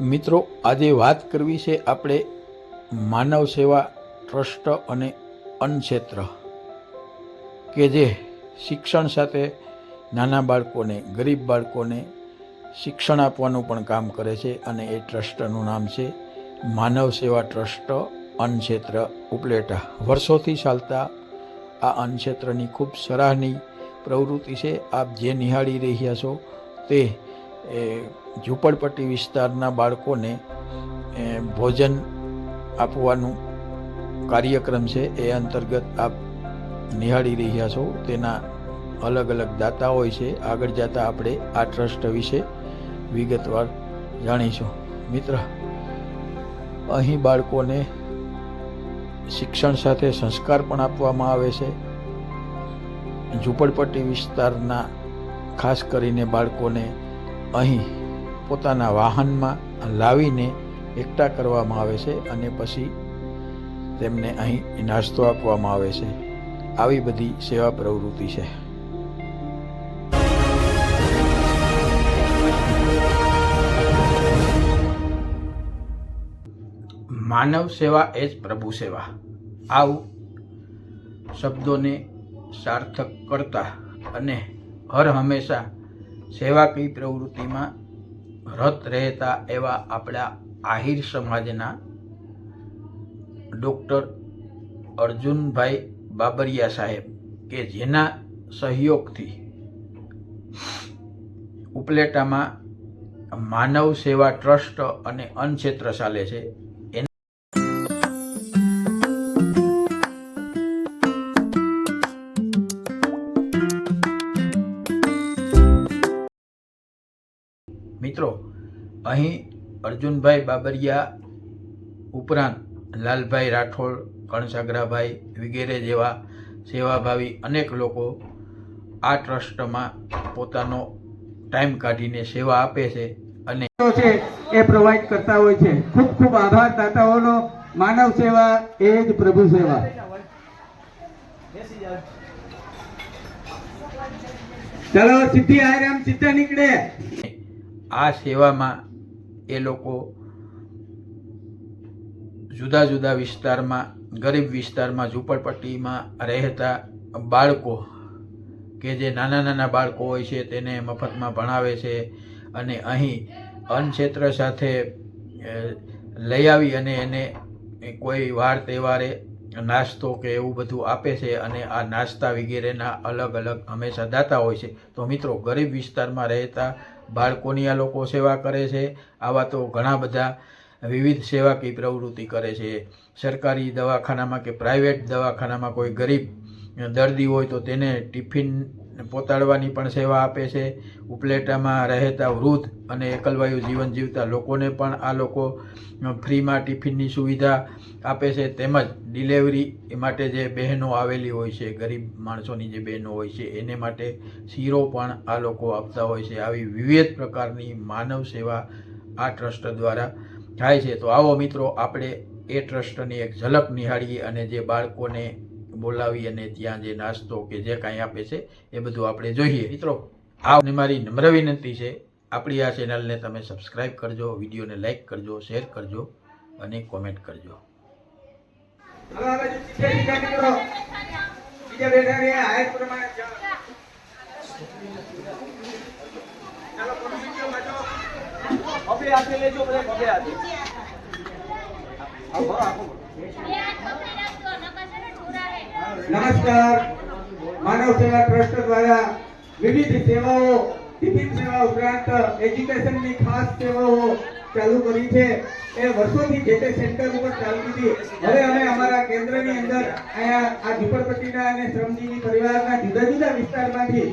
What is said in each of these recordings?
મિત્રો, આજે વાત કરવી છે આપણે માનવ સેવા, ટ્રસ્ટ અને અન્નક્ષેત્ર કે જે શિક્ષણ સાથે નાના બાળકોને, ગરીબ બાળકોને શિક્ષણ આપવાનું પણ કામ કરે છે અને એ ટ્રસ્ટનું નામ છે માનવ સેવા ટ્રસ્ટ અન્નક્ષેત્ર ઉપલેટા. વર્ષોથી ચાલતા આ અન્નક્ષેત્રની ખૂબ સરાહની પ્રવૃત્તિ છે. આપ જે નિહાળી રહ્યા છો તે એ ઝૂંપડપટ્ટી વિસ્તારના બાળકોને ભોજન આપવાનું કાર્યક્રમ છે. એ અંતર્ગત આપ નિહાળી રહ્યા છો. તેના અલગ અલગ દાતા હોય છે. આગળ જતાં આપણે આ ટ્રસ્ટ વિશે વિગતવાર જાણીશું. મિત્ર, અહીં બાળકોને શિક્ષણ સાથે સંસ્કાર પણ આપવામાં આવે છે. ઝૂંપડપટ્ટી વિસ્તારના ખાસ કરીને બાળકોને અહીં પોતાના વાહનમાં લાવીને એકઠા કરવામાં આવે છે અને પછી તેમને અહીં નાસ્તો આપવામાં આવે છે. આવી બધી સેવા પ્રવૃત્તિ છે. માનવ સેવા એ જ પ્રભુ સેવા. આવું શબ્દોને સાર્થક કરતા અને હર હંમેશા સેવાકીય પ્રવૃત્તિમાં રત રહેતા એવા આપણા આહિર સમાજના ડૉક્ટર અર્જુનભાઈ બાબરિયા સાહેબ કે જેના સહયોગથી ઉપલેટામાં માનવ સેવા ટ્રસ્ટ અને અન્નક્ષેત્ર ચાલે છે. મિત્રો, અહીં અર્જુનભાઈ બાબરિયા ઉપરાંત લાલભાઈ રાઠોડ, કણસાગરાભાઈ વગેરે જેવા સેવાભાવી અનેક લોકો આ ટ્રસ્ટમાં પોતાનો ટાઈમ કાઢીને સેવા આપે છે અને છે એ પ્રોવાઈડ કરતા હોય છે. ખૂબ ખૂબ આભાર દાતાઓનો. માનવ સેવા એ જ પ્રભુ સેવા. ચલો, સીધી આરામ, સીધા નીકળે. આ સેવામાં એ લોકો જુદા જુદા વિસ્તારમાં, ગરીબ વિસ્તારમાં, ઝૂંપડપટ્ટીમાં રહેતા બાળકો કે જે નાના નાના બાળકો હોય છે તેને મફતમાં ભણાવે છે અને અહીં અન્નક્ષેત્ર સાથે લઈ આવી અને એને કોઈ વાર તહેવારે નાસ્તો કે એવું બધું આપે છે અને આ નાસ્તા વગેરેના અલગ અલગ હંમેશા દાતા હોય છે. તો મિત્રો, ગરીબ વિસ્તારમાં રહેતા બાળકોની આ લોકો સેવા કરે છે. આવા તો ઘણા બધા વિવિધ સેવાકીય પ્રવૃત્તિ કરે છે. સરકારી દવાખાનામાં કે પ્રાઇવેટ દવાખાનામાં કોઈ ગરીબ દર્દી હોય તો તેને ટિફિન પહોંચાડવાની પણ સેવા આપે છે. ઉપલેટામાં રહેતા વૃદ્ધ અને એકલવાયુ જીવન જીવતા લોકોને પણ આ લોકો ફ્રીમાં ટિફિનની સુવિધા આપે છે. તેમજ ડિલેવરી માટે જે બહેનો આવેલી હોય છે, ગરીબ માણસોની જે બહેનો હોય છે, એને માટે શીરો પણ આ લોકો આપતા હોય છે. આવી વિવિધ પ્રકારની માનવ સેવા આ ટ્રસ્ટ દ્વારા થાય છે. તો આવો મિત્રો, આપણે એ ટ્રસ્ટની એક ઝલક નિહાળીએ અને જે બાળકોને બોલાવી અને ત્યાં જે નાસ્તો કે જે કાંઈ આપે છે, એ બધું આપણે જોઈએ. મિત્રો, આ મારી નમ્ર વિનંતી છે. આપણી આ ચેનલને તમે સબસ્ક્રાઈબ કરજો, વિડીયોને લાઈક કરજો, શેર કરજો અને કોમેન્ટ કરજો. આપી લેજો, બધા આપી આપો બીજા બેઠા રહ્યા હાઈટ પ્રમાણે ચાલો. ચાલો ફોટો વીડિયો બાજુ ખભે હાથે લેજો બધા ખભે હાથે આવો આવો નમસ્કાર. માનવ સેવા ટ્રસ્ટ દ્વારા વિવિધ સેવાઓ ટિફિન સેવા ઉપરાંત એજ્યુકેશનની ખાસ સેવાઓ ચાલુ કરી છે. એ વર્ષોથી જે તે સેન્ટર ઉપર ચાલતી હતી. હવે અમે અમારા કેન્દ્રની અંદર અહીંયા આ ઝુંપડપટ્ટીના અને શ્રમજીવી પરિવારના જુદા જુદા વિસ્તારમાંથી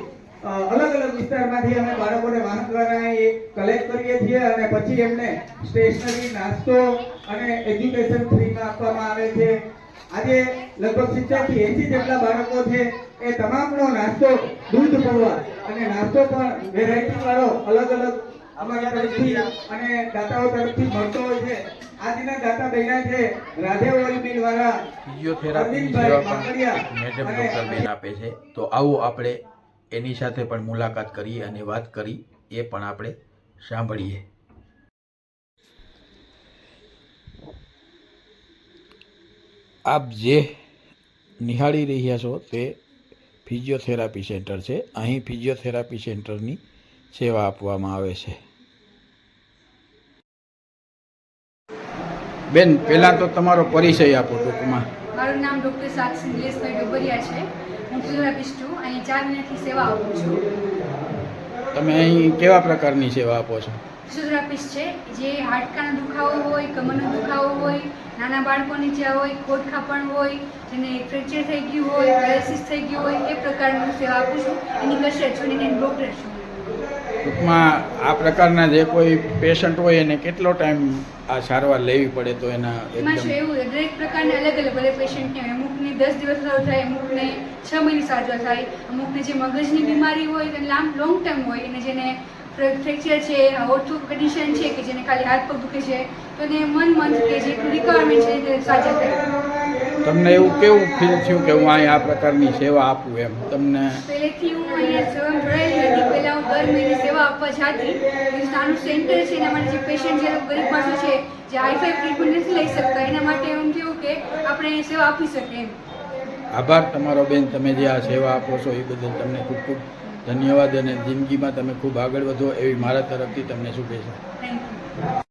અલગ અલગ વિસ્તારમાંથી અમે બાળકોને વાહન દ્વારા એ કલેક્ટ કરીએ છીએ અને પછી એમને સ્ટેશનરી, નાસ્તો અને એજ્યુકેશન ફ્રીમાં આપવામાં આવે છે. આજે લગભગ સિત્તેરથી એસી જેટલા બાળકો છે એ તમામનો નાસ્તો દૂધ પૌવા અને નાસ્તો પણ વેરાયટી વાળો અલગ અલગ અમારા તરફથી અને દાતાઓ તરફથી મળતો હોય છે. આજના દાતા બહેના છે રાધે મિલ વાળા ફિઝિયોથેરાપી આપે છે તો આવો આપણે એની સાથે પણ મુલાકાત કરીએ અને વાત કરી એ પણ આપણે સાંભળીએ. આપ જે નિહાળી રહ્યા છો તે ફિઝિયોથેરાપી સેન્ટર છે. અહીં ફિઝિયોથેરાપી સેન્ટરની સેવા આપવામાં આવે છે. બેન પહેલાં તો તમારો પરિચય આપો ટૂંકમાં. મારું નામ ડૉક્ટર સાક્ષી નિલેશભાઈ ડોબરિયા છે. હું ફિઝિયોથેરાપિસ્ટ છું. અહીં ચાર મહિનાથી સેવા આપું છું. તમે અહીં કેવા પ્રકારની સેવા આપો છો? ફિઝિયોથેરાપિસ્ટ છે જે હાડકાના દુખાવો હોય કમરનો દુખાવો હોય નાના બાળકોની જ્યાં હોય ખોડખાપણ હોય જેને ફ્રેક્ચર થઈ ગયું હોય પેરાલિસિસ થઈ ગયું હોય એ પ્રકારનું સેવા આપું છું. એની કશે છોડીને એની ડૉક્ટર છું. ટૂંકમાં આ પ્રકારના જે કોઈ પેશન્ટ હોય એને કેટલો ટાઈમ આ સારવાર લેવી પડે તો એના એમાં શું એવું દરેક પ્રકારની અલગ અલગ ભલે પેશન્ટને અમુકને દસ દિવસ સારું થાય અમુકને છ મહિને સારવાર થાય. અમુકને જે મગજની બીમારી હોય લાંબ લોંગ ટર્મ હોય અને જેને ફ્રેક્ચર છે ઓર્થો કન્ડિશન છે કે જેને ખાલી હાથ પગ દુખે છે તો એને મન મંથ કે જેટલું રિક્વાયરમેન્ટ છે તે સાજા થાય. તમને એવું કેવું ફીલ થયું કે હું અહીં આ પ્રકારની સેવા આપું એમ? તમને પહેલેથી હું અહીંયા સેવા જોડાયેલી હતી. પહેલાં હું દર મહિને સેવા આપવા જાતી. નાનું સેન્ટર છે એના માટે જે પેશન્ટ જે ગરીબ માણસો છે જે હાઈફાઈ ટ્રીટમેન્ટ નથી લઈ શકતા એના માટે એમ થયું કે આપણે સેવા આપી શકીએ એમ. આભાર તમારો બેન તમે જે આ સેવા આપો છો એ બદલ તમને ખૂબ ખૂબ ધન્યવાદ અને જિંદગીમાં તમે ખૂબ આગળ વધો એવી મારા તરફથી તમને શુભેચ્છા.